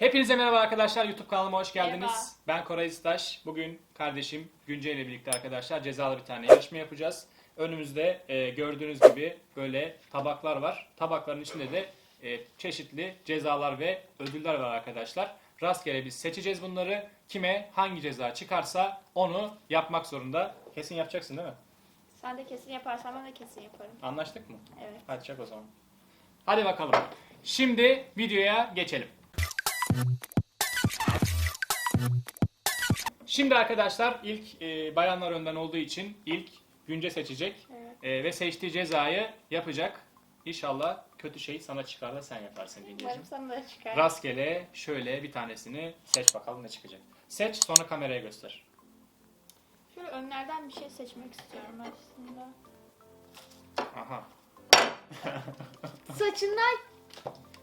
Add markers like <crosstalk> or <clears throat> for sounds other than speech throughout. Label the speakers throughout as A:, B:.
A: Hepinize merhaba arkadaşlar. YouTube kanalıma hoş geldiniz.
B: Merhaba.
A: Ben Koray İstaş. Bugün kardeşim Günce ile birlikte arkadaşlar cezalı bir tane yarışma yapacağız. Önümüzde e, gördüğünüz gibi böyle tabaklar var. Tabakların içinde de e, çeşitli cezalar ve ödüller var arkadaşlar. Rastgele biz seçeceğiz bunları. Kime hangi ceza çıkarsa onu yapmak zorunda. Kesin yapacaksın değil mi?
B: Sen de kesin yaparsan ben de kesin yaparım.
A: Anlaştık mı?
B: Evet.
A: Hadi çak o zaman. Hadi bakalım. Şimdi videoya geçelim. Şimdi arkadaşlar ilk e, bayanlar önden olduğu için ilk Günce seçecek. E, ve seçtiği cezayı yapacak. İnşallah kötü şey sana çıkar da sen yaparsın
B: Umarım
A: Günceciğim.
B: sana da çıkar.
A: Rastgele şöyle bir tanesini seç bakalım ne çıkacak. Seç sonra kameraya göster.
B: Şöyle önlerden bir şey seçmek istiyorum aslında.
A: Aha.
B: Saçından...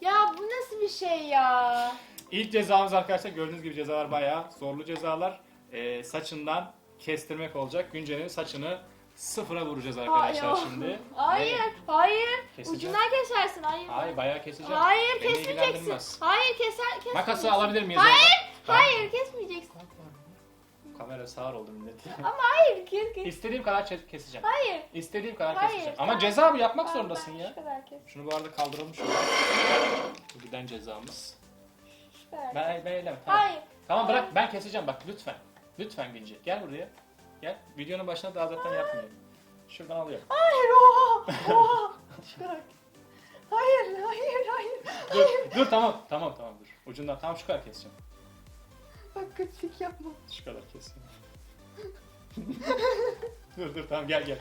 B: Ya bu nasıl bir şey ya?
A: İlk cezamız arkadaşlar gördüğünüz gibi cezalar bayağı zorlu cezalar. Ee, saçından kestirmek olacak. Günce'nin saçını sıfıra vuracağız arkadaşlar
B: Hayır.
A: şimdi.
B: Hayır,
A: Evet.
B: hayır.
A: Keseceğim.
B: Ucundan kesersin. Hayır.
A: Hayır bayağı keseceğim.
B: Hayır,
A: Beni
B: kesmeyeceksin. Hayır, keser, kesmeyeceksin.
A: Makası alabilir miyiz?
B: Hayır, hayır, kesmeyeceksin.
A: Kamera sağır oldu millet. <laughs>
B: Ama hayır, kes, kes.
A: İstediğim kadar çe- keseceğim.
B: Hayır.
A: İstediğim kadar
B: Hayır,
A: keseceğim. Ama ceza bu yapmak
B: Tamam,
A: zorundasın
B: ben
A: ya.
B: Şu kadar kes.
A: Şunu bu arada kaldıralım şöyle. Bu giden cezamız.
B: Şu.
A: Ben, ben eylem. Tamam.
B: Hayır.
A: Tamam bırak ben keseceğim bak lütfen. Lütfen Günce. Gel buraya. Gel. Videonun başına daha zaten yapmıyorum. Şuradan alıyorum.
B: Hayır, oha, <laughs> oha. Şu kadar. Hayır, hayır, hayır.
A: Dur, dur tamam tamam tamam dur. Ucundan tam şu kadar keseceğim.
B: Bak kötülük yapma.
A: Şu kadar keseceğim. <laughs> dur dur tamam gel gel.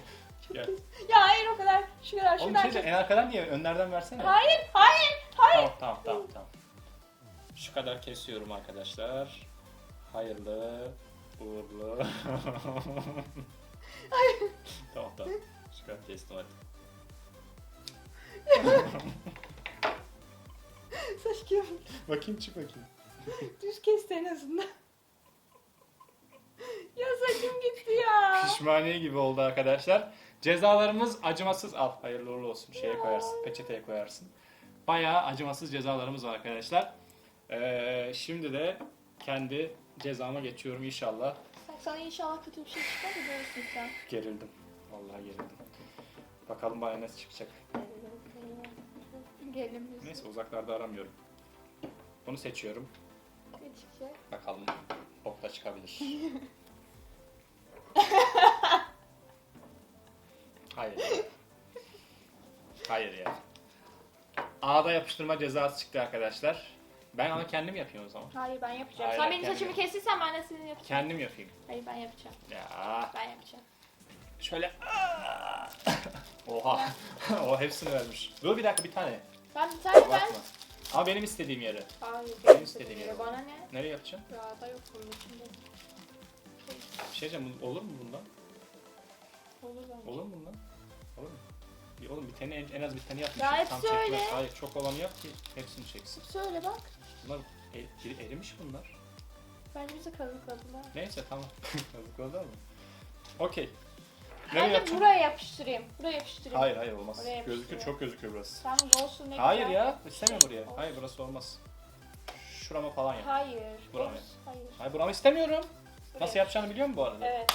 A: Gel.
B: Ya hayır o kadar. Şu kadar,
A: Oğlum bir
B: şuradan
A: şey en arkadan niye? Önlerden versene.
B: Hayır, hayır, hayır.
A: Tamam tamam tamam tamam. Şu kadar kesiyorum arkadaşlar. Hayırlı, uğurlu. tamam tamam. Şu kadar kestim hadi. <laughs>
B: Saç kim?
A: Bakayım çık bakayım.
B: Düz kesti en azından. ya saçım gitti ya.
A: Pişmaniye gibi oldu arkadaşlar. Cezalarımız acımasız. Al hayırlı uğurlu olsun. Şeye koyarsın, peçeteye koyarsın. Bayağı acımasız cezalarımız var arkadaşlar. Ee, şimdi de kendi cezama geçiyorum inşallah.
B: Sana inşallah kötü bir şey çıkar da görürsün sen.
A: Gerildim. Vallahi gerildim. Bakalım bana nasıl çıkacak.
B: Gelin biz.
A: Neyse uzaklarda aramıyorum. Bunu seçiyorum.
B: Ne çıkacak?
A: Bakalım ok da çıkabilir. <laughs> Hayır ya. Hayır ya. Ağda yapıştırma cezası çıktı arkadaşlar. Ben onu kendim yapayım o zaman.
B: Hayır ben yapacağım.
A: Hayır,
B: sen benim
A: kendim
B: saçımı
A: yap.
B: kestirsen ben de senin yapacağım.
A: Kendim yapayım.
B: Hayır ben yapacağım.
A: Ya
B: Ben yapacağım.
A: şöyle <laughs> Oha. <laughs> o hepsini vermiş. Dur bir dakika bir tane.
B: Ben bir tane ben.
A: Ama benim istediğim yere.
B: Hayır
A: Benim istediğim yere.
B: Bana ne?
A: Nereye yapacağım?
B: Ya da yok bunun içinde.
A: Bir şey diyeceğim. Olur mu bundan?
B: Olur bence.
A: Olur mu bundan? Olur mu? Bir, oğlum bir tane en, az bir tane yapmış.
B: Ya hepsi öyle.
A: Hayır çok olanı yap ki hepsini çeksin.
B: Söyle bak.
A: Bunlar er- eri- erimiş bunlar.
B: Bence bizi kazıkladılar.
A: Neyse tamam. <laughs> Kazıkladı mı? Okey. Nereye
B: Bence
A: yapacağım?
B: buraya yapıştırayım. Buraya yapıştırayım.
A: Hayır hayır olmaz.
B: Oraya
A: Gözüküyor çok gözüküyor burası.
B: Sen olsun ne
A: Hayır
B: güzel.
A: ya istemiyorum buraya.
B: Olsun.
A: Hayır burası olmaz. Şurama falan yap.
B: Hayır.
A: Buraya.
B: Hayır.
A: Hayır buramı istemiyorum.
B: Buraya.
A: Nasıl yapacağını biliyor musun bu arada?
B: Evet.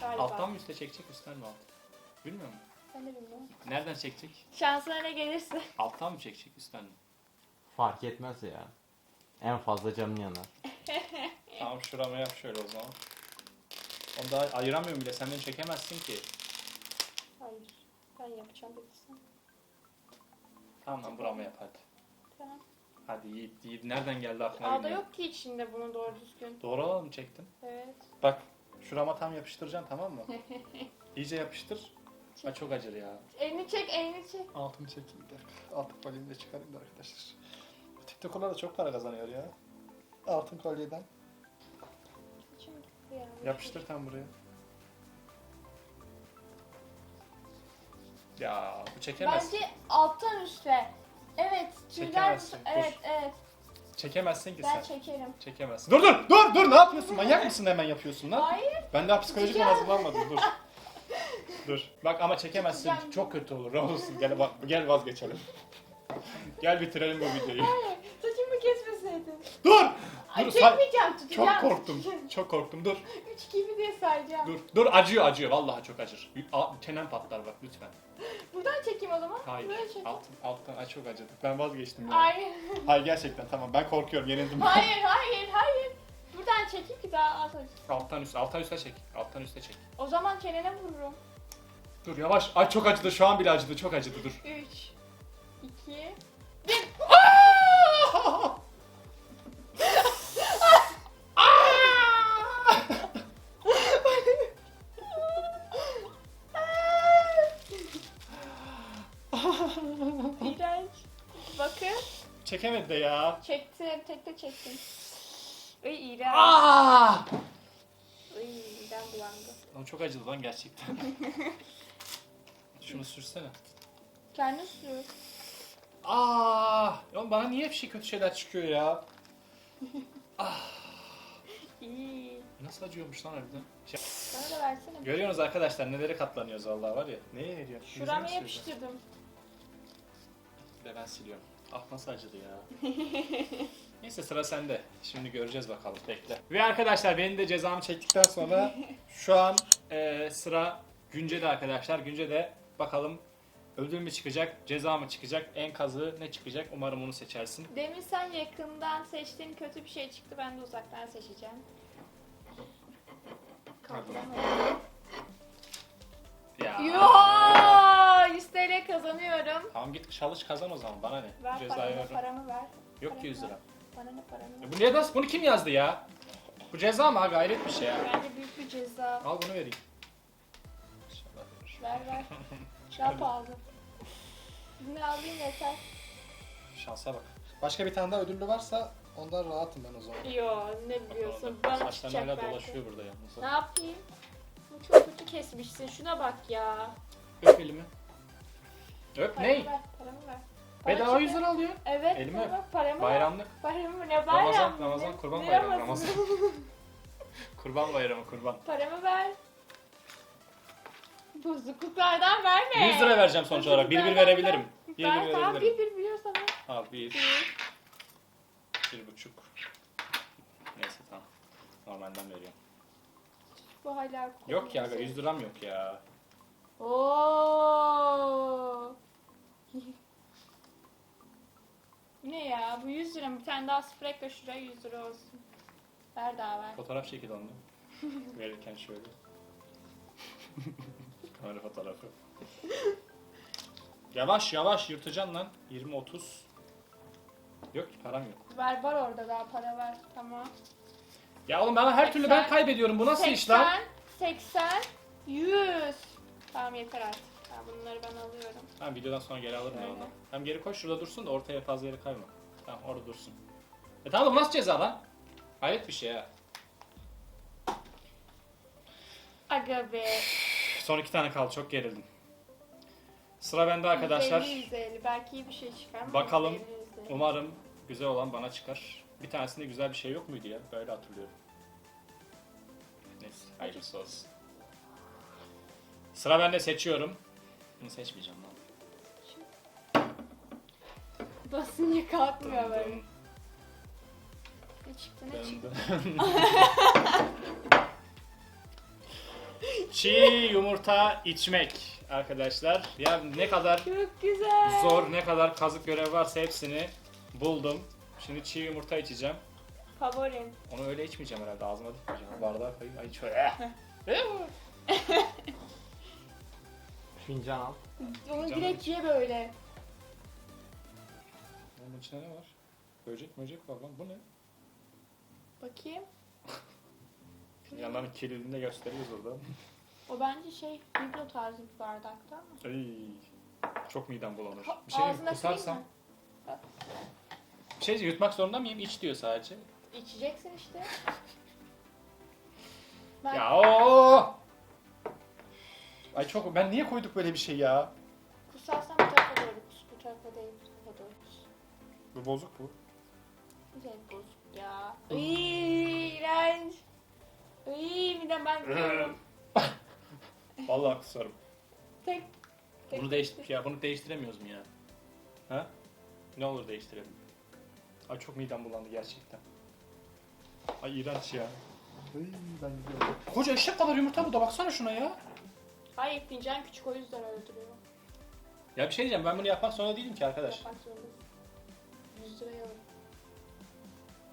B: Galiba.
A: Alttan mı üste çekecek üstten mi alt? Bilmiyor musun?
B: Ben de bilmiyorum.
A: Nereden çekecek?
B: Şansına ne gelirse.
A: Alttan mı çekecek üstten mi?
C: Fark etmez ya. En fazla canın yanar. <laughs>
A: Tamam şurama yap şöyle o zaman. Onu daha ayıramıyorum bile. Sen beni çekemezsin ki.
B: Hayır. Ben yapacağım bilirsin.
A: Tamam lan burama yap hadi.
B: Tamam.
A: Hadi Yiğit, Yiğit nereden geldi aklına
B: Ağda
A: bilmiyorum.
B: yok ki içinde bunu doğru düzgün.
A: Doğru alalım mı çektim?
B: Evet.
A: Bak şurama tam yapıştıracaksın tamam mı? <laughs> İyice yapıştır. Ha, çok acır ya.
B: Elini çek, elini çek.
A: Altını çekeyim bir dakika. Altın kolyemi de çıkarayım da arkadaşlar. Bu TikTok'lar da çok para kazanıyor ya. Altın kolyeden.
B: Ya.
A: Yapıştır tam buraya. Ya bu çekemez.
B: Bence alttan üste. Evet. Tüyler.
A: Çekemezsin,
B: Evet,
A: dur.
B: evet.
A: Çekemezsin ki
B: Ben
A: sen.
B: çekerim.
A: Çekemezsin. Dur dur dur dur ne yapıyorsun? Manyak mısın hemen yapıyorsun lan?
B: Hayır.
A: Ben daha psikolojik
B: Çeker.
A: hazırlanmadım dur. <laughs> Dur. Bak ama çekemezsin.
B: Çekeceğim.
A: Çok kötü olur. Olsun. Gel bak gel vazgeçelim. gel bitirelim bu videoyu. Dur!
B: Ay
A: Dur, say-
B: çekmeyeceğim tutacağım.
A: Çok korktum. Çok korktum. Dur. <laughs>
B: 3 gibi diye sayacağım.
A: Dur. Dur acıyor acıyor. Vallahi çok acır. A- Çenem patlar bak lütfen.
B: Buradan çekeyim o zaman.
A: Hayır.
B: Böyle çekeyim.
A: Alt, alttan ay çok acıdı. Ben vazgeçtim ya.
B: Hayır. <laughs>
A: Hayır gerçekten tamam. Ben korkuyorum. Yenildim.
B: hayır, hayır, hayır. Buradan çekeyim ki daha az acı.
A: alttan üst, alttan üste çek. Alttan üste çek.
B: O zaman çenene vururum.
A: Dur yavaş. Ay çok acıdı. Şu an bile acıdı. Çok acıdı. Dur.
B: 3, 2, 1.
A: Çekemedi de ya.
B: Çektim. Tek de çektim. Iy iğrenç.
A: Aa!
B: Iy midem bulandı.
A: Lan çok acıdı lan gerçekten. <laughs> Şunu sürsene.
B: Kendi sür.
A: Aa! Oğlum bana niye hep şey kötü şeyler çıkıyor ya? <laughs>
B: İyi.
A: Nasıl acıyormuş lan harbiden? Şey-
B: Bana da versene.
A: Görüyorsunuz arkadaşlar nelere katlanıyoruz vallahi var ya. Neye Yüzüme sürdü.
B: yapıştırdım.
A: De ben siliyorum. Ah nasıl acıdı ya. <laughs> Neyse sıra sende. Şimdi göreceğiz bakalım. Bekle. Ve arkadaşlar benim de cezamı çektikten sonra <laughs> şu an e, sıra Günce'de arkadaşlar. Günce'de bakalım ödül mü çıkacak, ceza mı çıkacak, en kazığı ne çıkacak? Umarım onu seçersin.
B: Demin sen yakından seçtiğin kötü bir şey çıktı. Ben de uzaktan seçeceğim. Kaldıramıyorum.
A: Ya.
B: Yoo! 100 TL kazanıyorum.
A: Tamam git çalış kazan o zaman bana ne?
B: Ver
A: Cezayı
B: paramı,
A: veririm.
B: paramı ver.
A: Yok ki 100 lira.
B: Bana ne paramı
A: E
B: ver.
A: bu niye nasıl? Bunu kim yazdı ya? Bu ceza mı? ha? Gayret bir şey ya.
B: Bence büyük bir ceza.
A: Al bunu vereyim.
B: Ver ver. Daha pahalı. Bunu alayım yeter.
A: Şansa bak. Başka bir tane daha ödüllü varsa ondan rahatım ben o zaman.
B: Yo ne biliyorsun bana
A: Saçların hala
B: belki.
A: dolaşıyor burada yalnız.
B: Ne yapayım? Bu çok kötü kesmişsin. Şuna bak ya.
A: Öp elimi. Öp
B: Paramı
A: ney?
B: ver, paramı ver.
A: Bedava
B: çıktı.
A: 100 lira alıyor.
B: Evet, baba, paramı ver.
A: Bayramlık.
B: Paramı ne bayram?
A: Ramazan? Ramazan, kurban bayramı? Ramazan. <laughs> Kurban bayramı kurban.
B: Paramı ver. Bozukluklardan verme.
A: 100 lira vereceğim sonuç olarak. Bir bir verebilirim. Bir bir
B: Ben tamam bir
A: verebilirim.
B: bir biliyorsan ver.
A: Bir.
B: Bir.
A: Bir buçuk. Neyse tamam. Normalden veriyorum.
B: Bu hala
A: Yok ya 100 liram yok ya.
B: Oo. Tane daha sıfır ekle şuraya 100 lira olsun. Ver daha ver.
A: Fotoğraf çekil onu. <laughs> Verirken şöyle. <laughs> Kamera fotoğrafı. Yavaş yavaş yırtacaksın lan. 20 30. Yok ki param yok.
B: Ver var orada daha para ver. Tamam.
A: Ya oğlum ben her türlü ben
B: 80,
A: kaybediyorum. Bu nasıl iş lan?
B: 80, 100. Tamam yeter artık. Tamam, bunları ben alıyorum.
A: Tamam videodan sonra geri alırım ben onu. Hem geri koy şurada dursun da ortaya fazla yere kayma. Tamam orada dursun. E tamam bu nasıl ceza lan? Hayret bir şey ya.
B: Aga be.
A: Son iki tane kaldı çok gerildim. Sıra bende arkadaşlar.
B: 150, 150. Belki iyi bir şey çıkar?
A: Bakalım.
B: 150, 150.
A: Umarım güzel olan bana çıkar. Bir tanesinde güzel bir şey yok muydu ya? Böyle hatırlıyorum. Neyse hayırlısı olsun. Sıra bende seçiyorum. Bunu seçmeyeceğim lan.
B: Basınca kalkmıyor böyle. Ne çıktı ne çıktı? <laughs>
A: Çiğ yumurta içmek arkadaşlar. Ya ne kadar
B: Çok güzel.
A: zor, ne kadar kazık görev varsa hepsini buldum. Şimdi çiğ yumurta içeceğim.
B: Favorim.
A: Onu öyle içmeyeceğim herhalde ağzıma dikmeyeceğim. Bardağa koyayım. Ay şöyle. Eh. <laughs>
C: Fincan al.
B: Onu
A: Canım
B: direkt ye böyle.
A: Bunun içinde ne var? Böcek möcek var lan. Bu ne?
B: Bakayım. <laughs>
A: Bir yandan kilidini de gösteriyoruz orada.
B: O bence şey biblo tarzı bir bardakta ama.
A: Ay, çok midem bulanır. Bir şey
B: ağzına
A: kusarsam. Bir şey yutmak zorunda mıyım? İç diyor sadece.
B: İçeceksin işte. Ben
A: Ya o. Ay çok ben niye koyduk böyle bir şey ya?
B: kusarsam bu tarafa doğru kus. Bu tarafa değil bu tarafa doğru kus.
A: Bu bozuk bu.
B: Güzel bozuk ya. Iiii iğrenç. Iiii bir de ben biliyorum. <laughs>
A: Vallahi kusarım.
B: tek tek
A: Bunu değiştir ya bunu değiştiremiyoruz mu ya? Ha? Ne olur değiştirelim. Ay çok midem bulandı gerçekten. Ay iğrenç ya. Ay, ben gidiyorum. Koca eşek kadar yumurta bu da baksana şuna ya.
B: Hayır fincan küçük o yüzden öldürüyor.
A: Ya bir şey diyeceğim ben bunu yapmak zorunda değilim ki arkadaş.
B: Yapmak zorundasın. 100 liraya alın.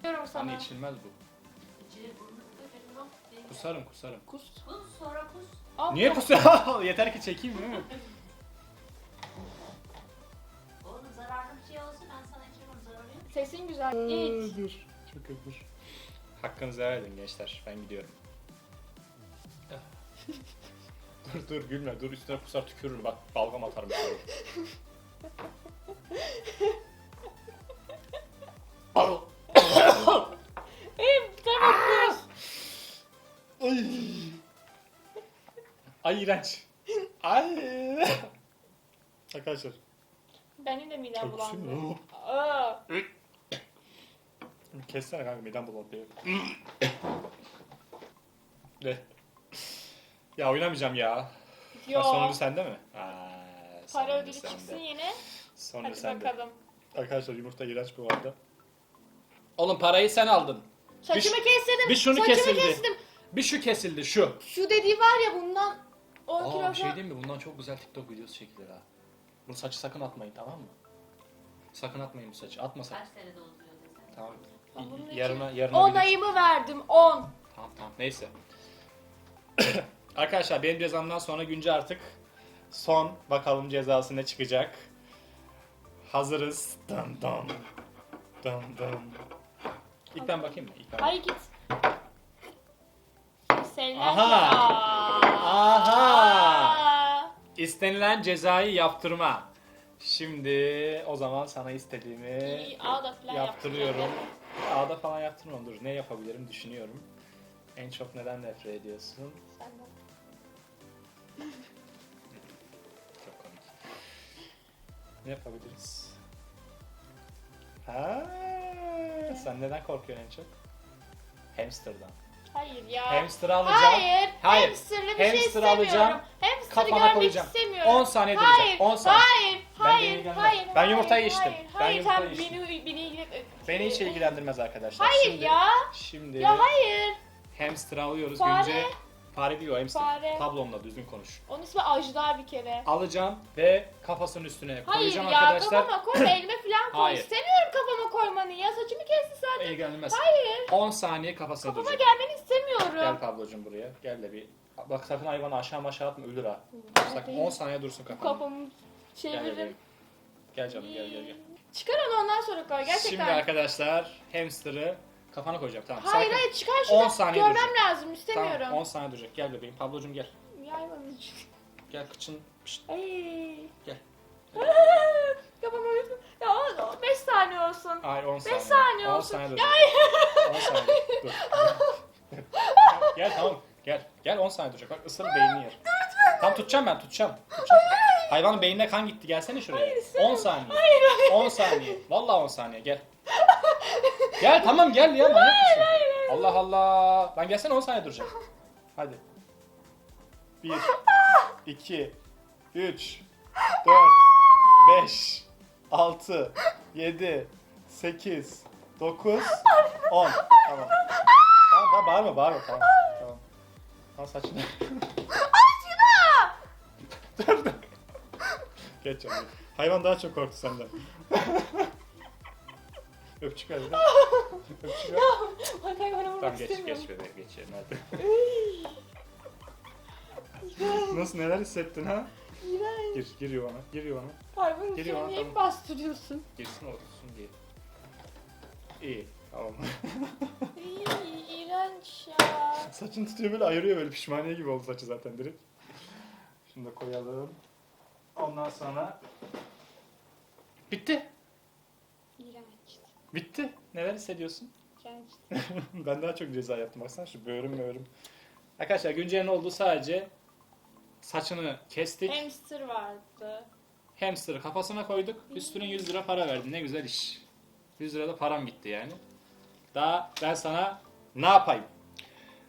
B: Diyorum sana.
A: Hani içilmez bu.
D: Burnunu.
A: Kusarım kusarım.
B: Kus.
D: Kus, sonra kus.
B: Al,
A: Niye
B: kap-
A: kusarım? <laughs> Yeter ki çekeyim değil mi? <laughs>
D: Oğlum zararlı bir şey olsa ben sana içemem, zararı yok.
B: Sesin güzel. İç.
A: dur. Çok öpür. Hakkınızı helal edin gençler. Ben gidiyorum. <laughs> dur dur gülme. Dur üstüne kusar tükürür bak. Balgam atarım. Al. Ay. Ay iğrenç. Ay. Arkadaşlar.
B: Benim de midem bulandı. Aa.
A: Kessene kanka midem bulandı. ne? Ya oynamayacağım ya.
B: Yo.
A: Ha, sonuncu sende mi? Aa,
B: Para ödülü
A: sende.
B: çıksın yine.
A: Sonuncu
B: Hadi
A: sende.
B: bakalım.
A: Arkadaşlar yumurta iğrenç bu arada. Oğlum parayı sen aldın.
B: Saçımı kestirdim.
A: bir şunu
B: Saçımı
A: kesildi.
B: kestim.
A: Bir şu kesildi şu.
B: Şu dediği var ya bundan 10
A: Aa
B: kilo
A: bir şey
B: falan.
A: diyeyim mi? Bundan çok güzel TikTok videosu çekilir ha. Bunu saçı sakın atmayın tamam mı? Sakın atmayın bu saçı. Atma saç.
D: Kaç sene dolduruyor
B: bunun
A: Tamam.
B: için
A: Yarına yarına
B: 10
A: video-
B: ayımı verdim 10.
A: Tamam tamam neyse. <coughs> Arkadaşlar benim cezamdan sonra Günce artık son bakalım cezası ne çıkacak. Hazırız. Dam dam. Dam dam. İlk ben bakayım mı? İlk ben
B: Hayır git. Selam.
A: Aha. Aha.
B: Aa.
A: İstenilen cezayı yaptırma. Şimdi o zaman sana istediğimi
B: İyi, ağda falan
A: yaptırıyorum. Ağda falan yaptırmam. Dur ne yapabilirim düşünüyorum. En çok neden nefret ediyorsun?
B: Senden. <laughs>
A: Çok komik. Ne yapabiliriz? Ha, sen neden korkuyorsun en çok? Hamster'dan.
B: Hayır ya.
A: Hamster alacağım.
B: Hayır.
A: Hayır.
B: Hamsterlı bir şey
A: Hamster
B: istemiyorum.
A: alacağım.
B: Hamster'ı
A: Kafana
B: görmek
A: koyacağım.
B: istemiyorum.
A: 10 saniye duracak.
B: Hayır.
A: 10 saniye.
B: Hayır.
A: Ben
B: Hayır.
A: ilgilendirmez.
B: Hayır.
A: Ben
B: hayır,
A: yumurtayı içtim.
B: Hayır.
A: Ben
B: hayır.
A: yumurtayı içtim.
B: Beni, beni ilgilen...
A: Beni hiç ilgilendirmez arkadaşlar.
B: Hayır
A: şimdi,
B: ya.
A: Şimdi
B: Ya hayır.
A: hamster alıyoruz
B: Fare.
A: Günce. Fare değil o hamster.
B: Fare.
A: Tablomla düzgün konuş.
B: Onun ismi Ajdar bir kere.
A: Alacağım ve kafasının üstüne
B: Hayır
A: koyacağım
B: ya
A: arkadaşlar.
B: kafama koy <clears throat> elime falan koy.
A: Hayır.
B: İstemiyorum kafama koymanı ya. Saçımı kesti zaten.
A: İlgilendirmez.
B: Hayır.
A: 10 saniye kafasına
B: Kafama
A: duracak.
B: gelmeni
A: Gel
B: istemiyorum.
A: Pablocuğum buraya. Gel de bir. Bak sakın hayvanı aşağı aşağı atma ölür ha. Sakın 10 saniye dursun
B: Bu
A: kafanda.
B: kafamı
A: Gel, gel, gel.
B: çeviririm.
A: Gel canım gel gel gel.
B: Çıkar onu ondan sonra koy. Gerçekten.
A: Şimdi arkadaşlar hamster'ı kafana koyacağım tamam.
B: Hayır
A: sakin.
B: hayır çıkar
A: 10
B: şunu.
A: saniye
B: Görmem
A: duracak.
B: lazım istemiyorum.
A: Tamam 10 saniye duracak. Gel bebeğim. Pablocuğum gel.
B: Ya hayvanın içi.
A: Gel kıçın. Pişt.
B: Ay.
A: Gel.
B: Öyle. <laughs> Ya 5 saniye olsun.
A: Hayır 10 saniye.
B: saniye
A: 10
B: olsun.
A: saniye <laughs> dur.
B: Ya
A: 10 saniye dur. gel tamam. Gel. Gel 10 saniye duracak. Bak ısır beynini yer. Tam tutacağım ben tutacağım. tutacağım. Hayvanın beynine kan gitti. Gelsene şuraya. 10 saniye. 10 saniye. Vallahi 10 saniye gel. Gel tamam gel ya manyak mısın? Allah Allah. Lan gelsene 10 saniye duracak. Hadi. 1 2 3 4 5 6 7 8 9 10 Tamam. Tamam tamam bağırma bağırma tamam. Tamam. Al saçını. Geç geç. Hayvan daha çok korktu senden. Öpücük ver. Öpücük ver.
B: Vurmak
A: Tamam geç
B: istemiyorum.
A: geç bebeğim geç yerine hadi. Nasıl neler hissettin ha?
B: İğrenç.
A: Gir gir yuvana gir yuvana.
B: Hayvanın
A: Geliyor,
B: içine niye
A: tamam.
B: bastırıyorsun?
A: Girsin otursun diye. İyi tamam.
B: İyi, iğrenç ya.
A: Saçını tutuyor böyle ayırıyor böyle pişmaniye gibi oldu saçı zaten direkt. Şunu da koyalım. Ondan sonra bitti.
B: İğrenç.
A: Bitti. Neler hissediyorsun? <laughs> Ben daha çok ceza yaptım. Baksana şu böğrüm böğrüm. Arkadaşlar Günce'nin olduğu sadece saçını kestik.
B: Hamster vardı.
A: Hamster'ı kafasına koyduk. Üstüne 100 lira para verdin. Ne güzel iş. 100 lira da param gitti yani. Daha ben sana ne yapayım?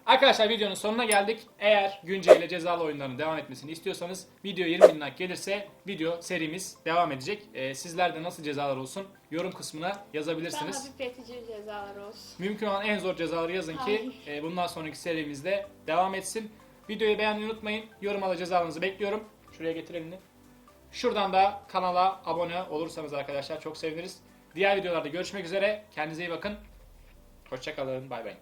A: Arkadaşlar videonun sonuna geldik. Eğer Günce ile cezalı oyunların devam etmesini istiyorsanız video 20 bin like gelirse video serimiz devam edecek. Ee, sizler de nasıl cezalar olsun yorum kısmına
B: Ben
A: yazabilirsiniz.
B: hafifletici cezalar olsun.
A: Mümkün olan en zor cezaları yazın ki e, bundan sonraki serimizde devam etsin. Videoyu beğenmeyi unutmayın. Yoruma da cezalarınızı bekliyorum. Şuraya getir elini. Şuradan da kanala abone olursanız arkadaşlar çok seviniriz. Diğer videolarda görüşmek üzere. Kendinize iyi bakın. Hoşçakalın. Bay bay.